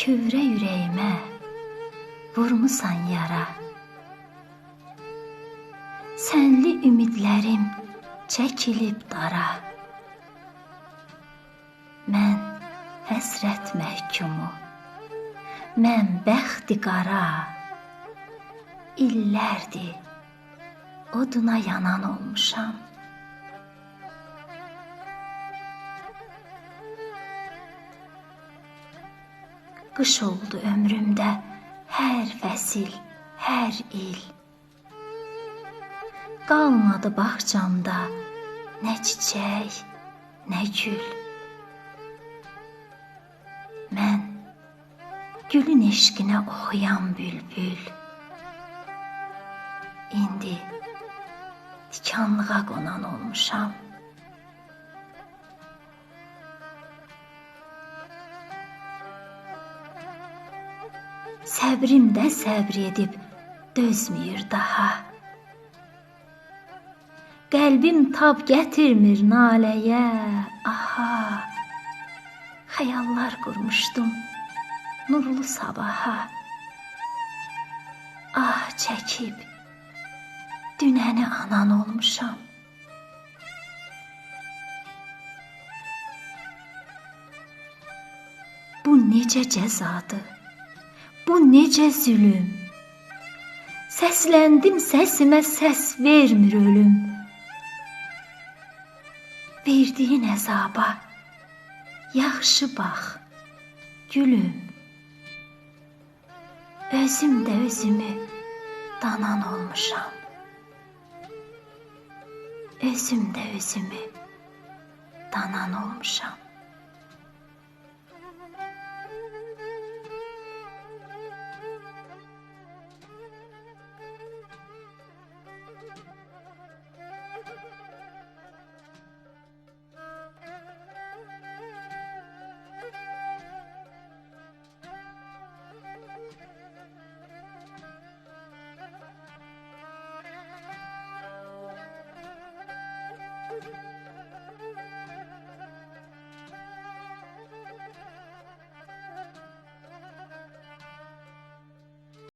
kövrə ürəyimə vurmusan yara. Sənli ümidlərim çəkilib dara. Mən həsrət məhkumu. Mən bəxti qara. İllərdir oduna yanan olmuşam. Qış oldu ömrümdə hər fəsil, hər il. Qalmadı bağçamda nə çiçək, nə gül. Mən gülün eşqinə oxuyan bülbül. İndi tikanlığa qonan olmuşam. Səbrim də səbr edib dözmür daha. Qəlbim tab gətirmir naləyə, aha. Xəyallar qurmuşdum nurlu sabaha. Ah çəkib dünəni anan olmuşam. Bu necə cəzadır? Bu necə zülüm? Səsləndim, səsimə səs vermir ölüm. Verdiyin əzaba yaxşı bax, gülüm. Özüm də özümü danan olmuşam. Özüm də özümü danan olmuşam.